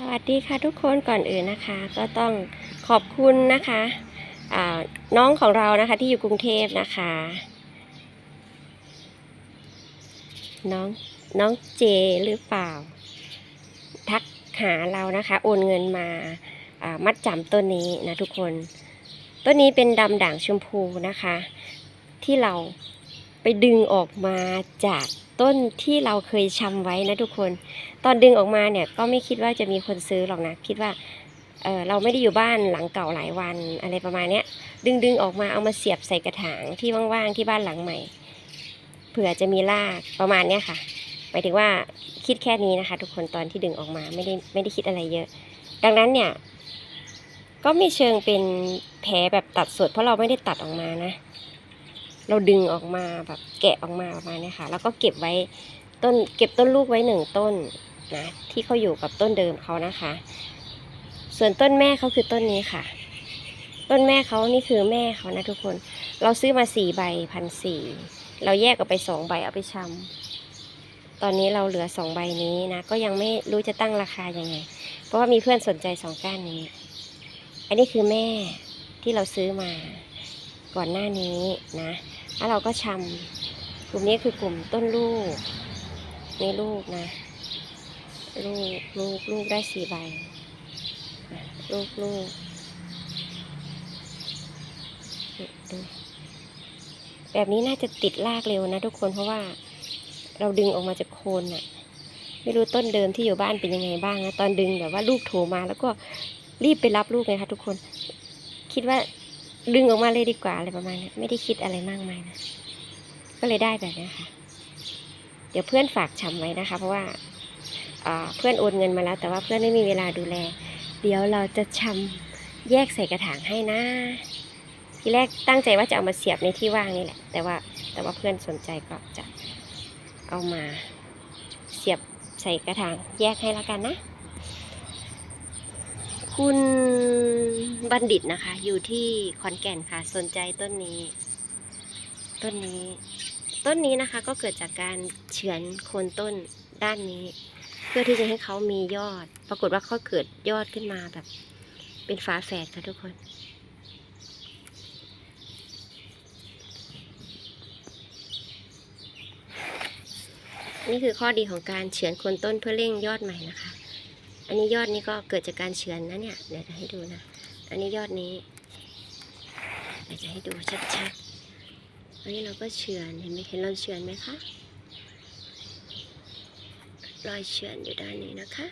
สวัสดีค่ะทุกคนก่อนอื่นนะคะ ก็ต้องขอบคุณนะคะน้องของเรานะคะที่อยู่กรุงเทพนะคะ น้องน้องเจหรือเปล่า ทักหาเรานะคะ โอนเงินมาามัดจำต้นนี้นะทุกคน ต้นนี้เป็นดำด่างชมพูนะคะ ที่เราไปดึงออกมาจาก ต้นที่เราเคยชำไว้นะทุกคน ตอนดึงออกมาเนี่ยก็ไม่คิดว่าจะมีคนซื้อหรอกนะ คิดว่าเออเราไม่ได้อยู่บ้านหลังเก่าหลายวันอะไรประมาณเนี้ย ดึงดึงออกมาเอามาเสียบใส่กระถางที่ว่างๆที่บ้านหลังใหม่ เผื่อจะมีรากประมาณเนี้ยค่ะหมายถึงว่าคิดแค่นี้นะคะ ทุกคนตอนที่ดึงออกมาไม่ได้ไม่ได้คิดอะไรเยอะ ดังนั้นเนี่ย ก็ไม่เชิงเป็นแผลแบบตัดสดเพราะเราไม่ได้ตัดออกมานะ เราดึงออกมาแบบแกะออกมาประมาณนี้ค่ะ แล้วก็เก็บไว้ต้นเก็บต้นลูกไว้หนึ่งต้นนะที่เขาอยู่กับต้นเดิมเขานะคะ ส่วนต้นแม่เขาคือต้นนี้ค่ะ ต้นแม่เขานี่คือแม่เขานะทุกคน เราซื้อมาสี่ใบพันสี่เราแยกออกไปสองใบเอาไปชำตอนนี้เราเหลือสองใบนี้นะก็ยังไม่รู้จะตั้งราคายังไง เพราะว่ามีเพื่อนสนใจสองก้านนี้ อันนี้คือแม่ที่เราซื้อมา ก่อนหน้านี้นะแล้วเราก็ชำกลุ่มนี้คือกลุ่มต้นลูกนี่ลูกนะ ลูกลูกลูกได้สี่ใบลูกลูกดูแบบนี้น่าจะติดรากเร็วนะทุกคนเพราะว่าเราดึงออกมาจากโคนน่ะ ไม่รู้ต้นเดิมที่อยู่บ้านเป็นยังไงบ้างนะตอนดึงแบบว่าลูกโถมาแล้วก็รีบไปรับลูกไงคะทุกคน คิดว่า ดึงออกมาเลยดีกว่าอะไรประมาณนี้ไม่ได้คิดอะไรมากมายนะ ก็เลยได้แบบนี้ค่ะ เดี๋ยวเพื่อนฝากชำไว้นะคะ เพราะว่าเพื่อนโอนเงินมาแล้ว แต่ว่าเพื่อนไม่มีเวลาดูแล เดี๋ยวเราจะชำแยกใส่กระถางให้นะทีแรกตั้งใจว่าจะเอามาเสียบในที่ว่างนี่แหละ แต่ว่าแต่ว่าเพื่อนสนใจก็จะเอามาเสียบใส่กระถางแยกให้แล้วกันนะ คุณ บัณฑิตนะคะ อยู่ที่ขอนแก่นค่ะ สนใจต้นนี้ ต้นนี้ ต้นนี้นะคะก็เกิดจากการเฉือนโคนต้นด้านนี้ เพื่อที่จะให้เขามียอด ปรากฏว่าเขาเกิดยอดขึ้นมาแบบ เป็นฝาแฝดค่ะทุกคนนี่คือข้อดีของการเฉือนโคนต้นเพื่อเร่งยอดใหม่นะคะ อันนี้ยอดนี้ก็เกิดจากการเฉือนนะเนี่ย เดี๋ยวจะให้ดูนะ อันนี้ยอดนี้เดี๋ยวจะให้ดูชัดๆอันนี้เราก็เฉือนเห็นไหมเห็นเราเฉือนไหมคะรอยเฉือนอยู่ด้านนี้นะคะ